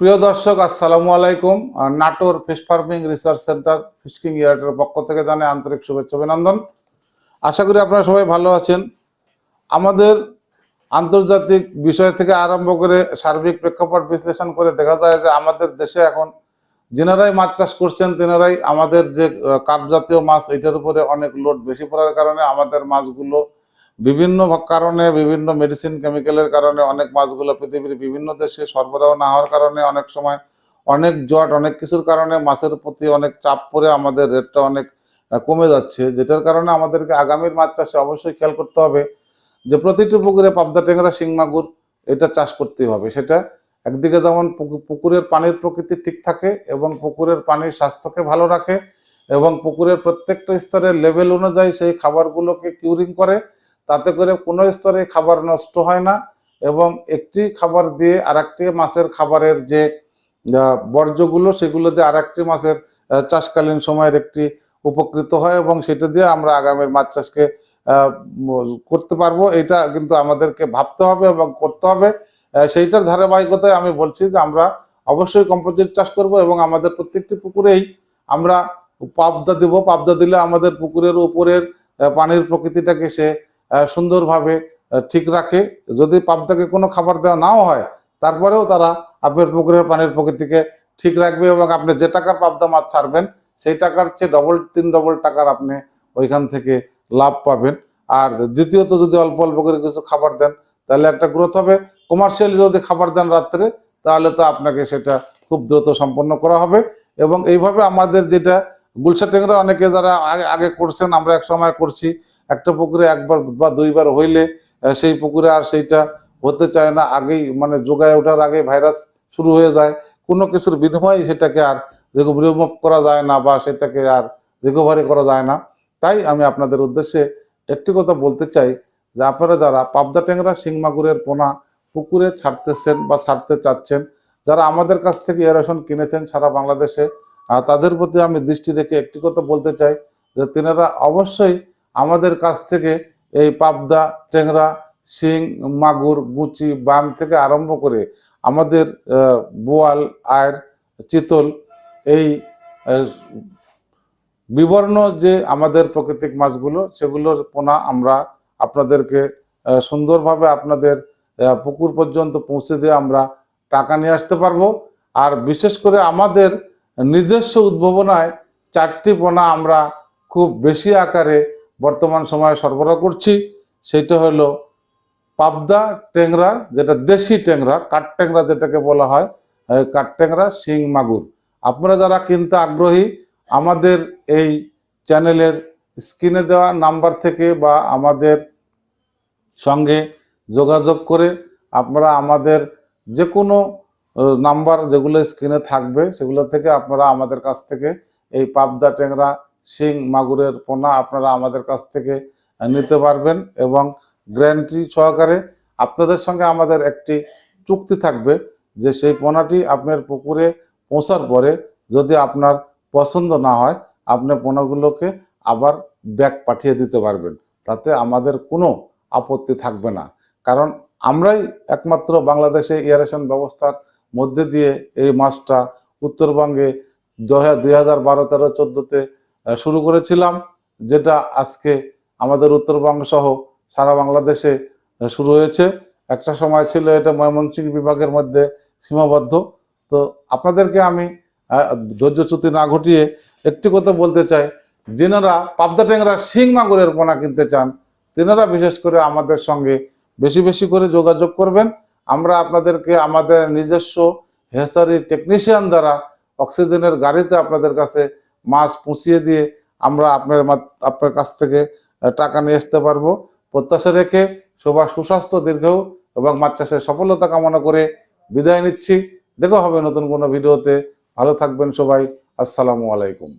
প্রিয় দর্শক, আসসালামু আলাইকুম। Natore fish farming research center Fish King ইয়ার্ডের পক্ষ থেকে জানাই আন্তরিক শুভেচ্ছা, অভিনন্দন। আশা করি আপনারা সবাই ভালো আছেন। আমাদের আন্তর্জাতিক বিষয় থেকে আরম্ভ করে সার্বিক প্রেক্ষাপট বিশ্লেষণ করে দেখা যায় যে আমাদের দেশে এখন যেনারাই মাছ চাষ করছেন, তেনারাই আমাদের যে কাপ জাতীয় মাছ, এটার উপরে অনেক লোড বেশি পড়ার কারণে আমাদের মাছগুলো বিভিন্ন কারণে, বিভিন্ন মেডিসিন কেমিক্যালের কারণে অনেক মাছগুলো পৃথিবীর বিভিন্ন দেশে সরবরাহ না হওয়ার কারণে অনেক সময় অনেক জট, অনেক কিছুর কারণে মাছের প্রতি অনেক চাপ পড়ে আমাদের রেটটা অনেক কমে যাচ্ছে। যেটার কারণে আমাদেরকে আগামীর মাছ চাষে অবশ্যই খেয়াল করতে হবে যে প্রতিটি পুকুরে পাবদা ট্যাংরা শিংমাগুর এটা চাষ করতেই হবে। সেটা একদিকে যেমন পুকু- পুকুরের পানির প্রকৃতি ঠিক থাকে এবং পুকুরের পানির স্বাস্থ্যকে ভালো রাখে এবং পুকুরের প্রত্যেকটা স্তরের লেভেল অনুযায়ী সেই খাবারগুলোকে কিউরিং করে তাতে করে কোনো স্তরে খাবার নষ্ট হয় না এবং একটি খাবার দিয়ে আরেকটি মাছের খাবারের যে বর্জ্যগুলো সেগুলো দিয়ে আরেকটি মাছের চাষকালীন সময়ের একটি উপকৃত হয় এবং সেটা দিয়ে আমরা আগামীর মাছ চাষকে করতে পারব। এটা কিন্তু আমাদেরকে ভাবতে হবে এবং করতে হবে। সেইটার ধারাবাহিকতায় আমি বলছি যে আমরা অবশ্যই কম্পোজিট চাষ করব এবং আমাদের প্রত্যেকটি পুকুরেই আমরা পাবদা দেব। পাবদা দিলে আমাদের পুকুরের উপরের পানির প্রকৃতিটাকে সে সুন্দরভাবে ঠিক রাখে। যদি পাবদাকে কোনো খাবার দেওয়া নাও হয়, তারপরেও তারা আপনার পুকুরের পানির প্রকৃতিকে ঠিক রাখবে এবং আপনি যে টাকার পাবদা মাছ ছাড়বেন, সেই টাকার চেয়ে ডবল তিন ডবল টাকার আপনি ওইখান থেকে লাভ পাবেন। আর দ্বিতীয়ত যদি অল্প অল্প করে কিছু খাবার দেন, তাহলে একটা গ্রোথ হবে। কমার্শিয়ালি যদি খাবার দেন রাত্রে, তাহলে তো আপনাকে সেটা খুব দ্রুত সম্পন্ন করা হবে। এবং এইভাবে আমাদের যেটা গুলশা টেংরা অনেকে যারা আগে আগে করছেন, আমরা এক সময় করছি। একটা পুকুরে একবার বা দুইবার হইলে সেই পুকুরে আর সেইটা হতে চায় না। আগেই মানে যোগায় ওঠার আগে ভাইরাস শুরু হয়ে যায়। কোনো কিছুর বিনিময়ে সেটাকে আর রিমুভ করা যায় না বা সেটাকে আর রিকভারি করা যায় না। তাই আমি আপনাদের উদ্দেশ্যে একটি কথা বলতে চাই যে আপনারা যারা পাবদা ট্যাংরা শিং মাগুরের পোনা পুকুরে ছাড়তেছেন বা ছাড়তে চাচ্ছেন, যারা আমাদের কাছ থেকে এরেশন কিনেছেন সারা বাংলাদেশে তাদের প্রতি আমি দৃষ্টি রেখে একটি কথা বলতে চাই যে তিনারা অবশ্যই আমাদের কাছ থেকে এই পাবদা ট্যাংরা শিং, মাগুর, গুচি, বাম থেকে আরম্ভ করে আমাদের বোয়াল আয়ের চিতল এই বিবর্ণ যে আমাদের প্রাকৃতিক মাছগুলো, সেগুলোর পোনা আমরা আপনাদেরকে সুন্দরভাবে আপনাদের পুকুর পর্যন্ত পৌঁছে দিয়ে আমরা টাকা নিয়ে আসতে পারব। আর বিশেষ করে আমাদের নিজস্ব উদ্ভাবনায় চারটি পোনা আমরা খুব বেশি আকারে বর্তমান সময়ে সরবরাহ করছি সেটা হলো পাবদা ট্যাংরা, যেটা দেশি ট্যাংরা, কাঠ ট্যাংরা যেটাকে বলা হয় কাঠ ট্যাংরা, শিং, মাগুর। আপনারা যারা কিনতে আগ্রহী, আমাদের এই চ্যানেলের স্ক্রিনে দেওয়া নাম্বার থেকে বা আমাদের সঙ্গে যোগাযোগ করে আপনারা আমাদের যে কোনো নাম্বার যেগুলো স্ক্রিনে থাকবে, সেগুলো থেকে আপনারা আমাদের কাছ থেকে এই পাবদা ট্যাংরা শিং, মাগুরের পোনা আপনারা আমাদের কাছ থেকে নিতে পারবেন এবং গ্যারান্টি সহকারে আপনাদের সঙ্গে আমাদের একটি চুক্তি থাকবে যে সেই পোনাটি আপনার পুকুরে পৌঁছার পরে যদি আপনার পছন্দ না হয়, আপনি পোনাগুলোকে আবার ব্যাক পাঠিয়ে দিতে পারবেন। তাতে আমাদের কোনো আপত্তি থাকবে না। কারণ আমরাই একমাত্র বাংলাদেশে ইয়ারেশন ব্যবস্থার মধ্যে দিয়ে এই মাছটা উত্তরবঙ্গে দুই হাজার বারো তেরো, চোদ্দোতে শুরু করেছিলাম, যেটা আজকে আমাদের উত্তরবঙ্গ সহ সারা বাংলাদেশে শুরু হয়েছে। একটা সময় ছিল এটা ময়মনসিংহ বিভাগের মধ্যে সীমাবদ্ধ। তো আপনাদেরকে আমি ধৈর্যচ্যুতি না ঘটিয়ে একটি কথা বলতে চাই। যেনারা পাবদা ট্যাংরা শিং মাগুরের পোনা কিনতে চান, তেনারা বিশেষ করে আমাদের সঙ্গে বেশি বেশি করে যোগাযোগ করবেন। আমরা আপনাদেরকে আমাদের নিজস্ব হেসারি টেকনিশিয়ান দ্বারা অক্সিজেনের গাড়িতে আপনাদের কাছে মাছ পুঁচিয়ে দিয়ে আমরা আপনার আপনার কাছ থেকে টাকা নিয়ে আসতে পারব। প্রত্যাশা রেখে সবার সুস্বাস্থ্য, দীর্ঘ এবং মাছ চাষের সফলতা কামনা করে বিদায় নিচ্ছি। দেখো হবে নতুন কোনো ভিডিওতে। ভালো থাকবেন সবাই। আসসালামু আলাইকুম।